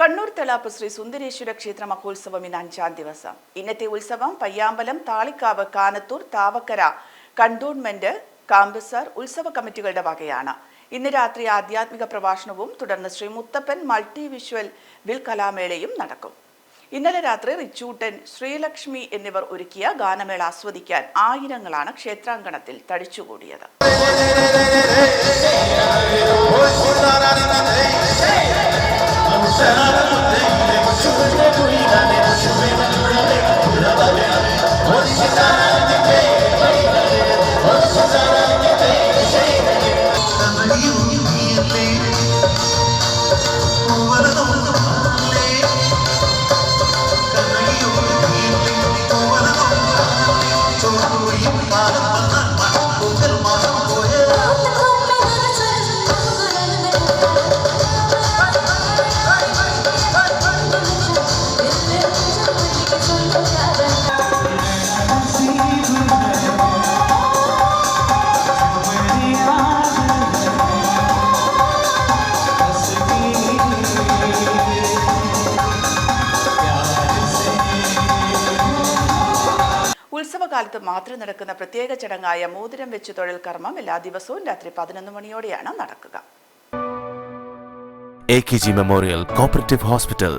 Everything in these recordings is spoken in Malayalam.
കണ്ണൂർ തലാപ്പ് ശ്രീ സുന്ദരേശ്വര ക്ഷേത്ര മഹോത്സവം ഇന്ന് അഞ്ചാം ദിവസം. ഇന്നത്തെ ഉത്സവം പയ്യാമ്പലം താളിക്കാവ് കാനത്തൂർ താവക്കര കണ്ടോൺമെന്റ് കാമ്പസർ ഉത്സവ കമ്മിറ്റികളുടെ വകയാണ്. ഇന്ന് രാത്രി ആധ്യാത്മിക പ്രഭാഷണവും തുടർന്ന് ശ്രീ മുത്തപ്പൻ മൾട്ടി വിഷ്വൽ വിൽ കലാമേളയും നടക്കും. ഇന്നലെ രാത്രി റിച്ചൂട്ടൻ ശ്രീലക്ഷ്മി എന്നിവർ ഒരുക്കിയ ഗാനമേള ആസ്വദിക്കാൻ ആയിരങ്ങളാണ് ക്ഷേത്രാങ്കണത്തിൽ തടിച്ചുകൂടിയത്. 감사합니다. ഉത്സവകാലത്ത് മാത്രം നടക്കുന്ന പ്രത്യേക ചടങ്ങായ മോതിരം വെച്ച് തൊഴിൽ കർമ്മം എല്ലാ ദിവസവും രാത്രി പതിനൊന്ന് മണിയോടെയാണ് നടക്കുക. A K G memorial cooperative hospital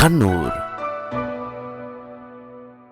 Kannur